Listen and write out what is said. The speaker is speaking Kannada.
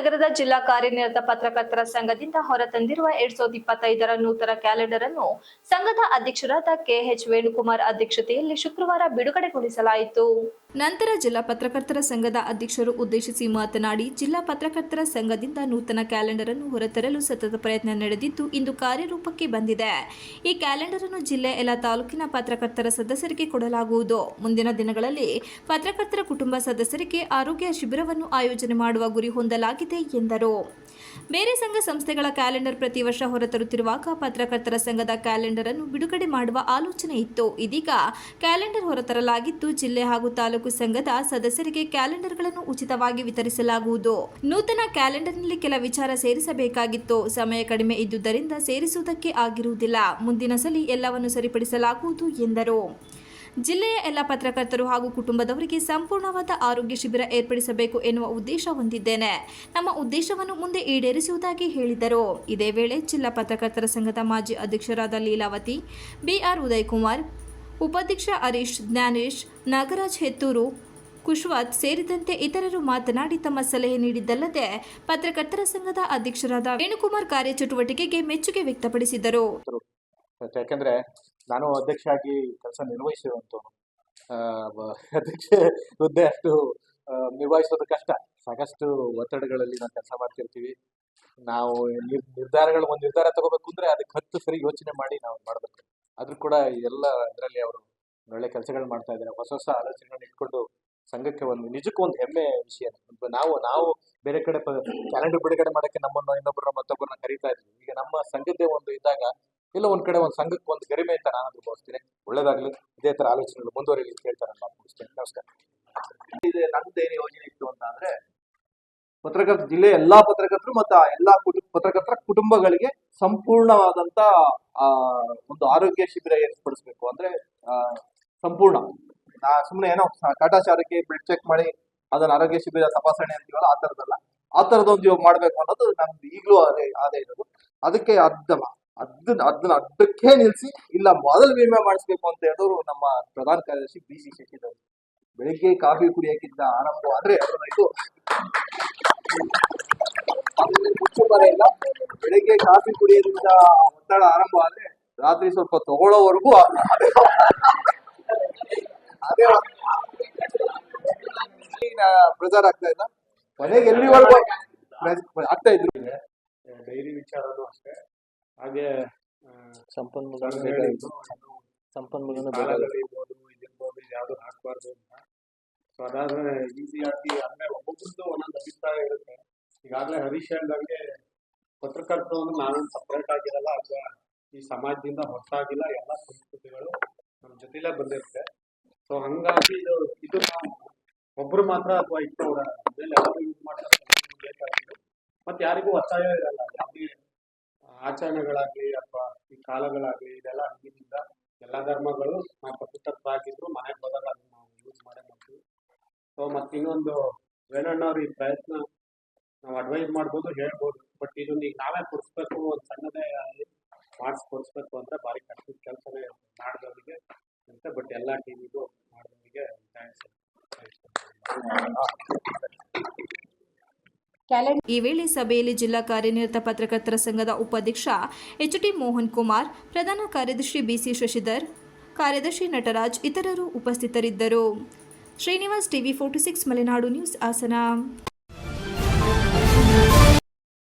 ನಗರದ ಜಿಲ್ಲಾ ಕಾರ್ಯನಿರತ ಪತ್ರಕರ್ತರ ಸಂಘದಿಂದ ಹೊರತಂದಿರುವ ಎರಡ್ ಸಾವಿರದ ಇಪ್ಪತ್ತೈದರ ನೂತನ ಕ್ಯಾಲೆಂಡರ್ ಅನ್ನು ಸಂಘದ ಅಧ್ಯಕ್ಷರಾದ ಕೆಎಚ್ ವೇಣುಕುಮಾರ್ ಅಧ್ಯಕ್ಷತೆಯಲ್ಲಿ ಶುಕ್ರವಾರ ಬಿಡುಗಡೆಗೊಳಿಸಲಾಯಿತು. ನಂತರ ಜಿಲ್ಲಾ ಪತ್ರಕರ್ತರ ಸಂಘದ ಅಧ್ಯಕ್ಷರು ಉದ್ದೇಶಿಸಿ ಮಾತನಾಡಿ, ಜಿಲ್ಲಾ ಪತ್ರಕರ್ತರ ಸಂಘದಿಂದ ನೂತನ ಕ್ಯಾಲೆಂಡರ್ ಅನ್ನು ಹೊರತರಲು ಸತತ ಪ್ರಯತ್ನ ನಡೆದಿದ್ದು ಇಂದು ಕಾರ್ಯರೂಪಕ್ಕೆ ಬಂದಿದೆ. ಈ ಕ್ಯಾಲೆಂಡರ್ ಅನ್ನು ಜಿಲ್ಲೆ ಎಲ್ಲ ತಾಲೂಕಿನ ಪತ್ರಕರ್ತರ ಸದಸ್ಯರಿಗೆ ಕೊಡಲಾಗುವುದು. ಮುಂದಿನ ದಿನಗಳಲ್ಲಿ ಪತ್ರಕರ್ತರ ಕುಟುಂಬ ಸದಸ್ಯರಿಗೆ ಆರೋಗ್ಯ ಶಿಬಿರವನ್ನು ಆಯೋಜನೆ ಮಾಡುವ ಗುರಿ ಹೊಂದಲಾಗಿದೆ ಎಂದರು. ಬೇರೆ ಸಂಘ ಸಂಸ್ಥೆಗಳ ಕ್ಯಾಲೆಂಡರ್ ಪ್ರತಿ ವರ್ಷ ಹೊರತರುತ್ತಿರುವಾಗ ಪತ್ರಕರ್ತರ ಸಂಘದ ಕ್ಯಾಲೆಂಡರ್ ಅನ್ನು ಬಿಡುಗಡೆ ಮಾಡುವ ಆಲೋಚನೆ ಇತ್ತು. ಇದೀಗ ಕ್ಯಾಲೆಂಡರ್ ಹೊರತರಲಾಗಿದ್ದು, ಜಿಲ್ಲೆ ಹಾಗೂ ತಾಲೂಕು ಸಂಘದ ಸದಸ್ಯರಿಗೆ ಕ್ಯಾಲೆಂಡರ್ಗಳನ್ನು ಉಚಿತವಾಗಿ ವಿತರಿಸಲಾಗುವುದು. ನೂತನ ಕ್ಯಾಲೆಂಡರ್ನಲ್ಲಿ ಕೆಲ ವಿಚಾರ ಸೇರಿಸಬೇಕಾಗಿತ್ತು. ಸಮಯ ಕಡಿಮೆ ಇದ್ದುದರಿಂದ ಸೇರಿಸುವುದಕ್ಕೆ ಆಗಿರುವುದಿಲ್ಲ. ಮುಂದಿನ ಸಲ ಎಲ್ಲವನ್ನು ಸರಿಪಡಿಸಲಾಗುವುದು ಎಂದರು. ಜಿಲ್ಲೆಯ ಎಲ್ಲ ಪತ್ರಕರ್ತರು ಹಾಗೂ ಕುಟುಂಬದವರಿಗೆ ಸಂಪೂರ್ಣವಾದ ಆರೋಗ್ಯ ಶಿಬಿರ ಏರ್ಪಡಿಸಬೇಕು ಎನ್ನುವ ಉದ್ದೇಶ ಹೊಂದಿದ್ದೇನೆ. ನಮ್ಮ ಉದ್ದೇಶವನ್ನು ಮುಂದೆ ಈಡೇರಿಸುವುದಾಗಿ ಹೇಳಿದರು. ಇದೇ ವೇಳೆ ಜಿಲ್ಲಾ ಪತ್ರಕರ್ತರ ಸಂಘದ ಮಾಜಿ ಅಧ್ಯಕ್ಷರಾದ ಲೀಲಾವತಿ, ಬಿಆರ್ ಉದಯಕುಮಾರ್ ಉಪಾಧ್ಯಕ್ಷ ಹರೀಶ್, ಜ್ಞಾನೇಶ್, ನಾಗರಾಜ್ ಹೆತ್ತೂರು ಕುಶ್ವತ್ ಸೇರಿದಂತೆ ಇತರರು ಮಾತನಾಡಿ ತಮ್ಮ ಸಲಹೆ ನೀಡಿದ್ದಲ್ಲದೆ ಪತ್ರಕರ್ತರ ಸಂಘದ ಅಧ್ಯಕ್ಷರಾದ ವೇಣುಕುಮಾರ್ ಕಾರ್ಯಚಟುವಟಿಕೆಗೆ ಮೆಚ್ಚುಗೆ ವ್ಯಕ್ತಪಡಿಸಿದರು. ಯಾಕಂದ್ರೆ ನಾನು ಅಧ್ಯಕ್ಷ ಆಗಿ ಕೆಲಸ ಬ- ಅಧ್ಯಕ್ಷ ಹುದ್ದೆ ಅಷ್ಟು ನಿರ್ವಹಿಸೋದು ಕಷ್ಟ. ಸಾಕಷ್ಟು ಒತ್ತಡಗಳಲ್ಲಿ ನಾವು ಕೆಲಸ ಮಾಡ್ತಿರ್ತೀವಿ. ನಾವು ನಿರ್ ನಿರ್ಧಾರಗಳು, ಒಂದು ನಿರ್ಧಾರ ತಗೋಬೇಕು ಅಂದ್ರೆ ಅದಕ್ಕೆ ಹತ್ತು ಸರಿ ಯೋಚನೆ ಮಾಡಿ ನಾವು ಆದ್ರೂ ಕೂಡ ಎಲ್ಲ ಇದರಲ್ಲಿ ಅವರು ಒಳ್ಳೆ ಕೆಲಸಗಳು ಮಾಡ್ತಾ ಇದ್ದಾರೆ. ಹೊಸ ಹೊಸ ಆಲೋಚನೆಗಳನ್ನ ಇಟ್ಕೊಂಡು ಸಂಘಕ್ಕೆ ಒಂದು ನಿಜಕ್ಕೂ ಒಂದು ಹೆಮ್ಮೆ ವಿಷಯ ನಾವು ನಾವು ಬೇರೆ ಕಡೆ ಕ್ಯಾಲೆಂಡರ್ ಬಿಡುಗಡೆ ಮಾಡಕ್ಕೆ ನಮ್ಮನ್ನು ಇನ್ನೊಬ್ಬರನ್ನ ಮತ್ತೊಬ್ಬರನ್ನ ಕರೀತಾ ಇದ್ವಿ. ಈಗ ನಮ್ಮ ಸಂಘದ್ದೇ ಒಂದು ಇದ್ದಾಗ ಇಲ್ಲ ಒಂದ್ ಕಡೆ ಒಂದು ಸಂಘಕ್ಕೆ ಒಂದು ಗರಿಮೆ ಅಂತ ನಾನು ಭಾವಿಸ್ತೀನಿ. ಒಳ್ಳೇದಾಗ್ಲಿ. ಇದೇ ತರ ಆಲೋಚನೆಗಳು ಮುಂದುವರಿಲಿ ಅಂತ ಹೇಳ್ತಾರೆ ನಾನು ಮುಗಿಸ್ತೇನೆ. ನಮಸ್ಕಾರ. ಇದೆ ನಂದೇನು ಯೋಜನೆ ಇತ್ತು ಅಂತ ಅಂದ್ರೆ ಪತ್ರಕರ್ತ ಜಿಲ್ಲೆಯ ಎಲ್ಲಾ ಪತ್ರಕರ್ತರು ಮತ್ತು ಆ ಎಲ್ಲಾ ಕುಟುಂಬ ಪತ್ರಕರ್ತರ ಕುಟುಂಬಗಳಿಗೆ ಸಂಪೂರ್ಣವಾದಂತ ಒಂದು ಆರೋಗ್ಯ ಶಿಬಿರ ಏರ್ಪಡಿಸ್ಬೇಕು. ಅಂದ್ರೆ ಸಂಪೂರ್ಣ. ನಾ ಸುಮ್ಮನೆ ಏನೋ ಕಾಟಾಚಾರಕ್ಕೆ ಬ್ಲಡ್ ಚೆಕ್ ಮಾಡಿ, ಅದನ್ನ ಆರೋಗ್ಯ ಶಿಬಿರ ತಪಾಸಣೆ ಅಂತೀವಲ್ಲ, ಆ ತರದಲ್ಲ ಆ ತರದೊಂದು ಇವಾಗ ಮಾಡ್ಬೇಕು ಅನ್ನೋದು ನಮ್ದು ಈಗಲೂ ಅದೇ ಅದೇ ಇರೋದು. ಅದಕ್ಕೆ ಅರ್ಧ ಅದನ್ನ ಅದನ್ನ ಅಡ್ಡಕ್ಕೆ ನಿಲ್ಸಿ, ಇಲ್ಲ ಮೊದಲು ವಿಮೆ ಮಾಡಿಸ್ಬೇಕು ಅಂತ ಹೇಳಿದ್ರು ನಮ್ಮ ಪ್ರಧಾನ ಕಾರ್ಯದರ್ಶಿ ಬಿ ಸಿ ಶಶಿಧರ್. ಬೆಳಿಗ್ಗೆ ಕಾಫಿ ಕುಡಿಯಕ್ಕಿಂತ ಆರಂಭ ಆದ್ರೆ ಇದು. ಇಲ್ಲ ಬೆಳಿಗ್ಗೆ ಕಾಫಿ ಕುಡಿಯೋದ್ರಿಂದ ಒತ್ತಡ ಆರಂಭ ಆದ್ರೆ ರಾತ್ರಿ ಸ್ವಲ್ಪ ತಗೊಳ್ಳೋವರೆಗೂ ಅದೇ ಪ್ರೆಸರ್ ಆಗ್ತಾ ಇಲ್ಲ. ಮನೆಗೆ ಎಲ್ಲಿವರೆಗೂ ಆಗ್ತಾ ಇದ್ರು. ಡೈರಿ ವಿಚಾರನೂ ಅಷ್ಟೇ. ಹಾಗೆ ಸಂಪನ್ಮೂಲ ಸಂಪನ್ಮೂಲ ಇದಿರ್ಬೋದು ಯಾವ್ದು ಹಾಕ್ಬಾರ್ದು ಅಂತ. ಸೊ ಅದಾದ್ರೆ ಈಸಿಯಾಗಿ ಅಂದ್ರೆ ಒಬ್ಬೊಬ್ರದ್ದು ಒಂದೊಂದು ಅಭಿಪ್ರಾಯ ಇರುತ್ತೆ. ಈಗಾಗಲೇ ಹರೀಶ್ ಹೇಳ್ದಂಗೆ ಪತ್ರಕರ್ತರು ನಾವೇನು ಸಪ್ರೇಟ್ ಆಗಿರಲ್ಲ, ಅಥವಾ ಈ ಸಮಾಜದಿಂದ ಹೊರತಾಗಿಲ್ಲ, ಎಲ್ಲ ಸಂಸ್ಕೃತಿಗಳು ನಮ್ಮ ಜೊತೆಲೇ ಬಂದಿರುತ್ತೆ. ಸೊ ಹಂಗಾಗಿ ಇದು ಇದು ನಾವು ಒಬ್ರು ಮಾತ್ರ ಅಥವಾ ಇಟ್ಟವ್ರ ಮೇಲೆ ಯಾರು ಯೂಸ್ ಮಾಡ್ತಾರೆ ಮತ್ತೆ ಯಾರಿಗೂ ಒತ್ತಾಯ ಇರಲ್ಲ. ಯಾವುದೇ ಆಚರಣೆಗಳಾಗ್ಲಿ ಅಥವಾ ಈ ಕಾಲಗಳಾಗ್ಲಿ, ಇದೆಲ್ಲ ಹಂಗಿನಿಂದ ಎಲ್ಲ ಧರ್ಮಗಳು ನಾವು ಪತ್ರಕರ್ತರಾಗಿದ್ರು ಮನೆಗೆ ಹೋದಾಗ ಅದನ್ನ ನಾವು ಯೂಸ್ ಮಾಡೇ ಮಾಡ್ತೀವಿ. ಸೊ ಮತ್ತೆ ಇನ್ನೊಂದು ವೇಣಣ್ಣವ್ರ ಈ ಪ್ರಯತ್ನ ನಾವು ಅಡ್ವೈಸ್ ಮಾಡ್ಬೋದು, ಹೇಳ್ಬೋದು. ಬಟ್ ಇದನ್ನ ಈಗ ನಾವೇ ಕೊಡಿಸ್ಬೇಕು, ಒಂದು ಸಣ್ಣದೇ ಮಾರ್ಕ್ಸ್ ಕೊಡಿಸ್ಬೇಕು ಅಂದ್ರೆ ಭಾರಿ ಕಷ್ಟದ ಕೆಲಸನೇ ಮಾಡಿದವರಿಗೆ ಅಂತ ಬಟ್ ಎಲ್ಲ ಟೀಮಿಗೂ ಮಾಡಿದವರಿಗೆ ಥ್ಯಾಂಕ್ಸ್ ಈ ವೇಳೆ ಸಭೆಯಲ್ಲಿ ಜಿಲ್ಲಾ ಕಾರ್ಯನಿರತ ಪತ್ರಕರ್ತರ ಸಂಘದ ಉಪಾಧ್ಯಕ್ಷ ಎಚ್ ಟಿ ಮೋಹನ್ ಕುಮಾರ್ ಪ್ರಧಾನ ಕಾರ್ಯದರ್ಶಿ ಬಿಸಿ ಶಶಿಧರ್, ಕಾರ್ಯದರ್ಶಿ ನಟರಾಜ್ ಇತರರು ಉಪಸ್ಥಿತರಿದ್ದರು. Srinivas TV forty six Malenadu news Hassan.